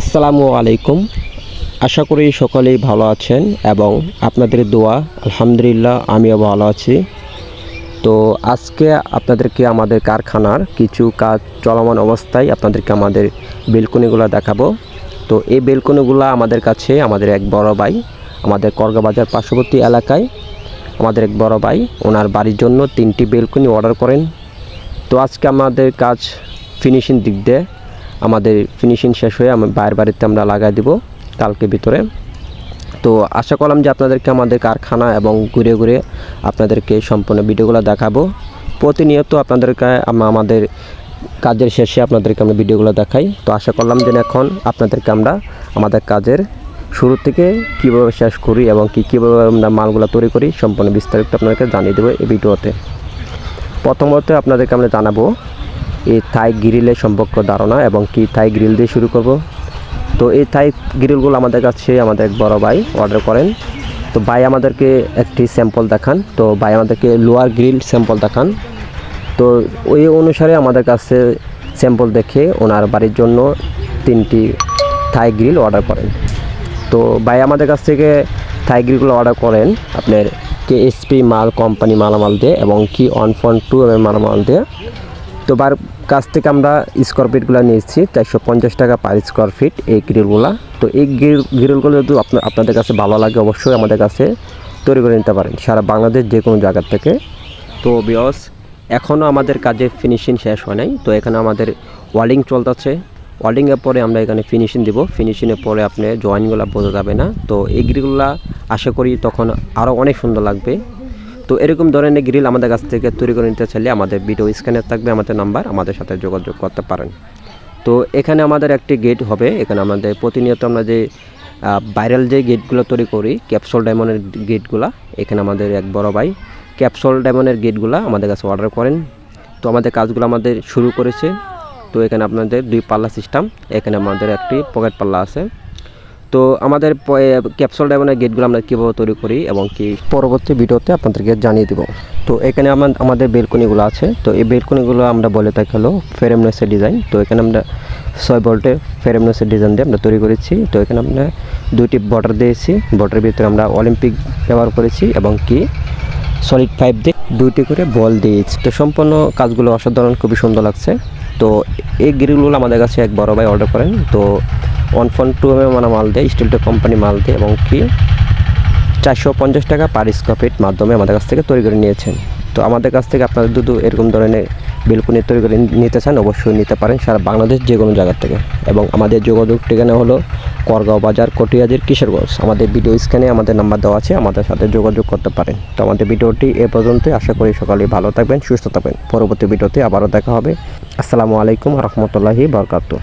আসসালামু আলাইকুম। আশা করি সকলেই ভালো আছেন এবং আপনাদের দোয়া, আলহামদুলিল্লাহ, আমিও ভালো আছি। তো আজকে আপনাদেরকে আমাদের কারখানার কিছু কাজ চলমান অবস্থায় আপনাদেরকে আমাদের বেলকনিগুলো দেখাবো। তো এই বেলকনিগুলো আমাদের কাছে আমাদের এক বড় ভাই, আমাদের করগাবাজার পার্শ্ববর্তী এলাকায় আমাদের এক বড় ভাই, ওনার বাড়ির জন্য তিনটি বেলকনি অর্ডার করেন। তো আজকে আমাদের কাজ ফিনিশিং দিক দিয়ে আমাদের ফিনিশিং শেষ হয়ে আমি বাইরের বাড়িতে আমরা লাগাই দিব কালকে ভিতরে। তো আশা করলাম যে আপনাদেরকে আমাদের কারখানা এবং ঘুরে ঘুরে আপনাদেরকে সম্পূর্ণ ভিডিওগুলো দেখাবো। প্রতিনিয়ত আপনাদেরকে আমাদের কাজের শেষে আপনাদেরকে আমরা ভিডিওগুলো দেখাই। তো আশা করলাম যে এখন আপনাদেরকে আমরা আমাদের কাজের শুরু থেকে কীভাবে শেষ করি এবং কী কীভাবে আমরা মালগুলো তৈরি করি সম্পূর্ণ বিস্তারিত আপনাদেরকে জানিয়ে দেবো এই ভিডিওতে। প্রথমত আপনাদেরকে আমরা জানাব এই থাই গ্রিলের সম্পর্ক ধারণা এবং কি থাই গ্রিল দিয়ে শুরু করব। তো এই থাই গ্রিলগুলো আমাদের কাছে, আমাদের এক বড় ভাই অর্ডার করেন। তো ভাই আমাদেরকে একটি স্যাম্পল দেখান। তো ভাই আমাদেরকে লোয়ার গ্রিল স্যাম্পল দেখান। তো ওই অনুসারে আমাদের কাছে স্যাম্পল দেখে ওনার বাড়ির জন্য তিনটি থাই গ্রিল অর্ডার করেন। তো ভাই আমাদের কাছ থেকে থাই গ্রিলগুলো অর্ডার করেন আপনার কে এসপি মাল কোম্পানি মালামাল দিয়ে এবং কি ওয়ান পয়েন্ট টু এম মালামাল দিয়ে। তো বার কাছ থেকে আমরা স্কোয়ার ফিটগুলো নিয়েছি, চারশো পঞ্চাশ টাকা পার স্কোয়ার ফিট এই গ্রিলগুলো তো এই গ্রিল গ্রিলগুলো যদি আপনার আপনাদের কাছে ভালো লাগে, অবশ্যই আমাদের কাছে তৈরি করে নিতে পারেন, সারা বাংলাদেশ যে কোনো জায়গার থেকে। তো বিয়স এখনও আমাদের কাজে ফিনিশিং শেষ হয় নাই, তো এখানে আমাদের ওয়ালিং চলতেছে। ওয়ালিংয়ের পরে আমরা এখানে ফিনিশিং দেব ফিনিশিংয়ের পরে আপনি জয়েন্টগুলো বোঝা যাবে না। তো এই গ্রিলগুলো আশা করি তখন আরও অনেক সুন্দর লাগবে। তো এরকম ধরনের গ্রিল আমাদের কাছ থেকে তৈরি করে নিতে চাইলে আমাদের ভিডিও স্ক্যানে থাকবে আমাদের নাম্বার আমাদের সাথে যোগাযোগ করতে পারেন। তো এখানে আমাদের একটি গেট হবে, এখানে আমাদের প্রতিনিয়ত আমরা যে ভাইরাল যে গেটগুলো তৈরি করি ক্যাপসুল ডায়মন্ডের গেটগুলো এখানে আমাদের এক বড় ভাই ক্যাপসুল ডায়মন্ডের গেটগুলো আমাদের কাছে অর্ডার করেন। তো আমাদের কাজগুলো আমাদের শুরু করেছে। তো এখানে আপনাদের দুই পাল্লা সিস্টেম এখানে আমাদের একটি পকেট পাল্লা আছে। তো আমাদের ক্যাপসুল ডায়মন্ডের গেটগুলো আমরা কীভাবে তৈরি করি এবং কি পরবর্তী ভিডিওতে আপনাদেরকে জানিয়ে দিব। তো এখানে আমার- আমাদের বেলকনিগুলো আছে। তো এই বেলকনিগুলো আমরা বলে থাকি হলো ফেরেমনেসের ডিজাইন তো এখানে আমরা ছয় ভোল্টের ফেরেমনেসের ডিজাইন দিয়ে আমরা তৈরি করেছি। তো এখানে আমরা দুইটি বর্ডার দিয়েছি। বর্ডারের ভিতরে আমরা অলিম্পিক ব্যবহার করেছি এবং কি সলিড পাইপ দিয়ে দুইটি করে বল দিয়েছি। তো সম্পূর্ণ কাজগুলো অসাধারণ, খুবই সুন্দর লাগছে। তো এই গ্রিলগুলো আমাদের কাছে এক বড় ভাই অর্ডার করেন। তো ওয়ান পয়েন্ট টু এম মানে মাল দেয় স্টিলটা কোম্পানি মাল দেয় এবং কি চারশো পঞ্চাশ টাকা পার স্কোয়ার ফিট মাধ্যমে আমাদের কাছ থেকে তৈরি করে নিয়েছেন। তো আমাদের কাছ থেকে আপনারা যদি এরকম ধরনের বেলকুনি তৈরি করে নিতে চান, অবশ্যই নিতে পারেন সারা বাংলাদেশ যে কোনো জায়গার থেকে। এবং আমাদের যোগাযোগ ঠিকানা হলো করগাঁও বাজার, কটিয়াজির কিশোরগঞ্জ। আমাদের ভিডিও স্ক্যানে আমাদের নাম্বার দেওয়া আছে, আমাদের সাথে যোগাযোগ করতে পারেন। তো আমাদের ভিডিওটি এ পর্যন্তই। আশা করি সকালে ভালো থাকবেন, সুস্থ থাকবেন। পরবর্তী ভিডিওতে আবারও দেখা হবে। আসসালামু আলাইকুম রহমতুল্লাহি বরকাতু